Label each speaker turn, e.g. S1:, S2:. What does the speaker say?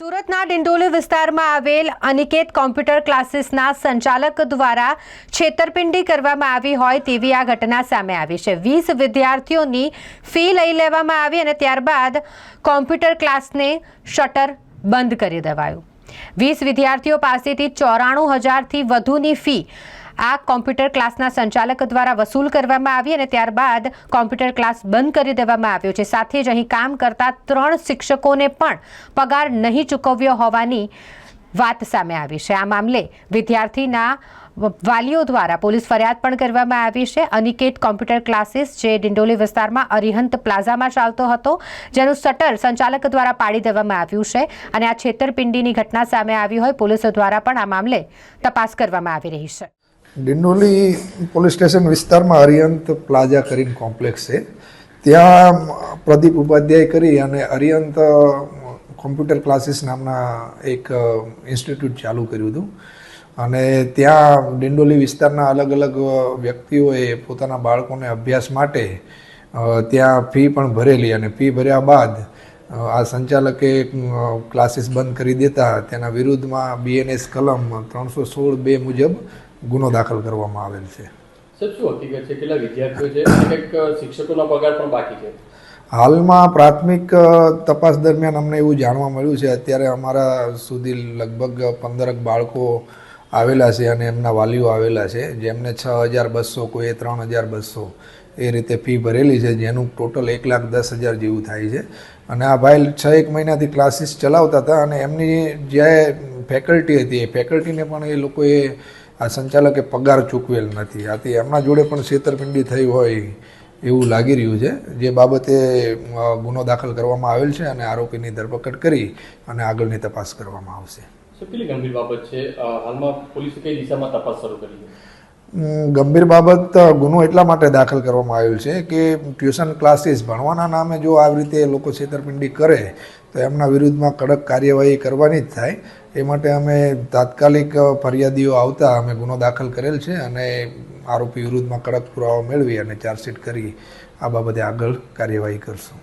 S1: સુરતના ડિંડોલી વિસ્તારમાં આવેલ અનિકેત કોમ્પ્યુટર ક્લાસીસના સંચાલક દ્વારા છેતરપિંડી કરવામાં આવી હોય તેવી આ ઘટના સામે આવી છે. વીસ વિદ્યાર્થીઓની ફી લઈ લેવામાં આવી અને ત્યારબાદ કોમ્પ્યુટર ક્લાસને શટર બંધ કરી દેવાયું. વીસ વિદ્યાર્થીઓ પાસેથી ચોરાણું હજારથી વધુની ફી આ કોમ્પ્યુટર ક્લાસના સંચાલક દ્વારા વસૂલ કરવામાં આવી અને ત્યારબાદ કોમ્પ્યુટર ક્લાસ બંધ કરી દેવામાં આવ્યો છે. સાથે જ અહીં કામ કરતા ત્રણ શિક્ષકોને પણ પગાર નહીં ચૂકવ્યો હોવાની વાત સામે આવી છે. આ મામલે વિદ્યાર્થીના વાલીઓ દ્વારા પોલીસ ફરિયાદ પણ કરવામાં આવી છે. અનિકેત કોમ્પ્યુટર ક્લાસીસ, જે ડિંડોલી વિસ્તારમાં અરિહંત પ્લાઝામાં ચાલતો હતો, જેનું શટર સંચાલક દ્વારા પાડી દેવામાં આવ્યું છે અને આ છેતરપિંડીની ઘટના સામે આવી હોય, પોલીસ દ્વારા પણ આ મામલે તપાસ કરવામાં આવી રહી છે.
S2: ડિંડોલી પોલીસ સ્ટેશન વિસ્તારમાં અરિયંત પ્લાઝા કરીને કોમ્પ્લેક્સ છે. ત્યાં પ્રદીપ ઉપાધ્યાય કરી અને અરિયંત કોમ્પ્યુટર ક્લાસીસ નામના એક ઇન્સ્ટિટ્યૂટ ચાલુ કર્યું હતું. અને ત્યાં ડિંડોલી વિસ્તારના અલગ અલગ વ્યક્તિઓએ પોતાના બાળકોને અભ્યાસ માટે ત્યાં ફી પણ ભરેલી અને ફી ભર્યા બાદ આ સંચાલકે ક્લાસીસ બંધ કરી દેતા. તેના વિરુદ્ધમાં બીએનએસ કલમ ત્રણસો સોળ બે મુજબ ગુનો દાખલ કરવામાં આવેલ છે. હાલમાં પ્રાથમિક તપાસ દરમિયાન અમને એવું જાણવા મળ્યું છે અત્યારે અમારા સુધી લગભગ પંદરક બાળકો આવેલા છે અને એમના વાલીઓ આવેલા છે જેમને છ હજાર બસો કોઈએ ત્રણ હજાર બસો એ રીતે ફી ભરેલી છે જેનું ટોટલ એક લાખ દસ હજાર જેવું થાય છે. અને આ ભાઈ છ એક મહિનાથી ક્લાસીસ ચલાવતા હતા અને એમની જે ફેકલ્ટી હતી એ ફેકલ્ટીને પણ એ લોકોએ આ સંચાલકે પગાર ચૂકવેલ નથી. આથી એમના જોડે પણ છેતરપિંડી થઈ હોય એવું લાગી રહ્યું છે. જે બાબતે ગુનો દાખલ કરવામાં આવેલ છે અને આરોપીની ધરપકડ કરી અને આગળની તપાસ કરવામાં આવશે.
S3: કેટલી ગંભીર બાબત છે? હાલમાં પોલીસે કઈ દિશામાં તપાસ શરૂ કરી છે?
S2: ગંભીર બાબત ગુનો એટલા માટે દાખલ કરવામાં આવ્યો છે કે ટ્યુશન ક્લાસીસ ભણવાના નામે જો આવી રીતે લોકો છેતરપિંડી કરે, તો એમના વિરુદ્ધમાં કડક કાર્યવાહી કરવાની જ થાય. એ માટે અમે તાત્કાલિક ફરિયાદીઓ આવતા અમે ગુનો દાખલ કરેલ છે અને આરોપી વિરુદ્ધમાં કડક પુરાવા મેળવી અને ચાર્જશીટ કરી આ બાબતે આગળ કાર્યવાહી કરશું.